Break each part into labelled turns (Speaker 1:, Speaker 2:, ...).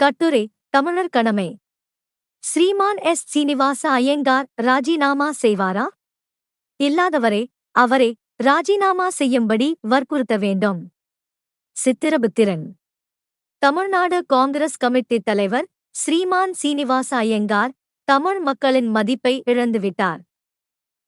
Speaker 1: கட்டுரை தமிழர் கடமை. ஸ்ரீமான் எஸ். சீனிவாச ஐயங்கார் ராஜினாமா செய்வாரா? இல்லாதவரே அவரை ராஜினாமா செய்யும்படி வற்புறுத்த வேண்டும். சித்திரபுத்திரன் தமிழ்நாடு காங்கிரஸ் கமிட்டி தலைவர் ஸ்ரீமான் சீனிவாச ஐயங்கார் தமிழ் மக்களின் மதிப்பை இழந்துவிட்டார்.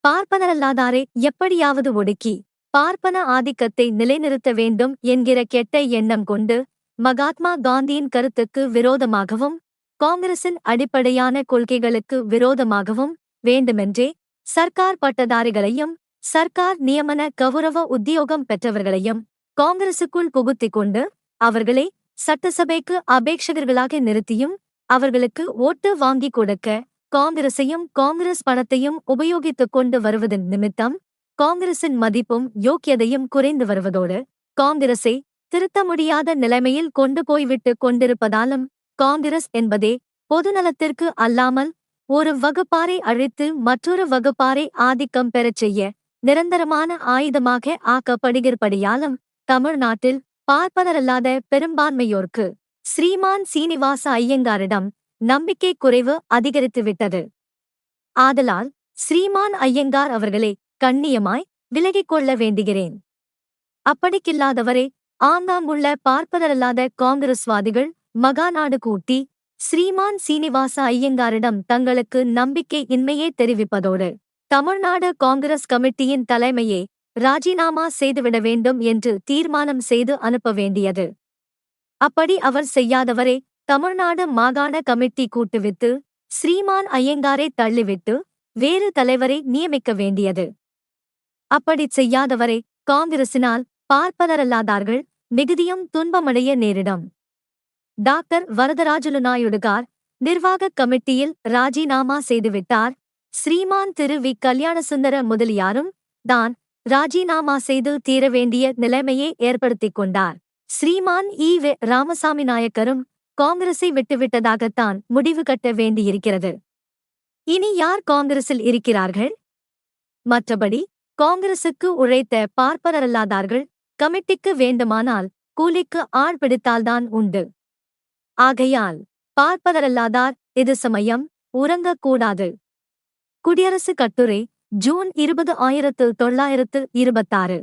Speaker 1: பார்ப்பனரல்லாதாரை எப்படியாவது ஒடுக்கி பார்ப்பன ஆதிக்கத்தை நிலைநிறுத்த வேண்டும் என்கிற கெட்ட எண்ணம் கொண்டு மகாத்மா காந்தியின் கருத்துக்கு விரோதமாகவும் காங்கிரசின் அடிப்படையான கொள்கைகளுக்கு விரோதமாகவும் வேண்டுமென்றே சர்க்கார் பட்டதாரிகளையும் சர்க்கார் நியமன கௌரவ உத்தியோகம் பெற்றவர்களையும் காங்கிரசுக்குள் புகுத்திக் கொண்டு அவர்களை சட்டசபைக்கு அபேட்சகர்களாக நிறுத்தியும் அவர்களுக்கு ஓட்டு வாங்கிக் கொடுக்க காங்கிரசையும் காங்கிரஸ் பணத்தையும் உபயோகித்துக் கொண்டு வருவதன் நிமித்தம் காங்கிரசின் மதிப்பும் யோக்கியதையும் குறைந்து வருவதோடு காங்கிரசை திருத்த முடியாத நிலைமையில் கொண்டு போய்விட்டு கொண்டிருப்பதாலும் காங்கிரஸ் என்பதே பொதுநலத்திற்கு அல்லாமல் ஒரு வகுப்பாரை அழித்து மற்றொரு வகுப்பாரை ஆதிக்கம் பெறச் செய்ய நிரந்தரமான ஆயுதமாக ஆக்கப்படுகிறபடியாலும் தமிழ்நாட்டில் பார்ப்பனரல்லாத பெரும்பான்மையோர்க்கு ஸ்ரீமான் சீனிவாச ஐயங்காரிடம் நம்பிக்கை குறைவு அதிகரித்துவிட்டது. ஆதலால் ஸ்ரீமான் ஐயங்கார் அவர்களே கண்ணியமாய் விலகிக் கொள்ள வேண்டுகிறேன். அப்படிக்கில்லாதவரே ஆங்காங்குள்ள பார்ப்பதரல்லாத காங்கிரஸ்வாதிகள் மகாநாடு கூட்டி ஸ்ரீமான் சீனிவாச ஐயங்காரிடம் தங்களுக்கு நம்பிக்கை இன்மையே தெரிவிப்பதோடு தமிழ்நாடு காங்கிரஸ் கமிட்டியின் தலைமையை ராஜினாமா செய்துவிட வேண்டும் என்று தீர்மானம் செய்து அனுப்ப வேண்டியது. அப்படி அவர் செய்யாதவரே தமிழ்நாடு மாகாண கமிட்டி கூட்டுவித்து ஸ்ரீமான் ஐயங்காரை தள்ளிவிட்டு வேறு தலைவரை நியமிக்க வேண்டியது. அப்படிச் செய்யாதவரை காங்கிரசினால் பார்ப்பதரல்லாதார்கள் மிகுதியும் துன்பமடைய நேரிடும். டாக்டர் வரதராஜலு நாயுடுகார் நிர்வாகக் கமிட்டியில் ராஜினாமா செய்துவிட்டார். ஸ்ரீமான் திரு வி. கல்யாணசுந்தர முதலியாரும் தான் ராஜினாமா செய்து தீர வேண்டிய நிலைமையை ஏற்படுத்திக் கொண்டார். ஸ்ரீமான் ஈ வெ. ராமசாமி நாயக்கரும் காங்கிரஸை விட்டுவிட்டதாகத்தான் முடிவு கட்ட வேண்டியிருக்கிறது. இனி யார் காங்கிரஸில் இருக்கிறார்கள்? மற்றபடி காங்கிரசுக்கு உழைத்த பார்ப்பனரல்லாதார்கள் கமிட்டிக்கு வேண்டுமானால் கூலிக்கு ஆள் பிடித்தால்தான் உண்டு. ஆகையால் பார்ப்பதரல்லாதார் இது சமயம் உறங்கக்கூடாது. குடியரசு கட்டுரை ஜூன் இருபது ஆயிரத்து தொள்ளாயிரத்து இருபத்தாறு.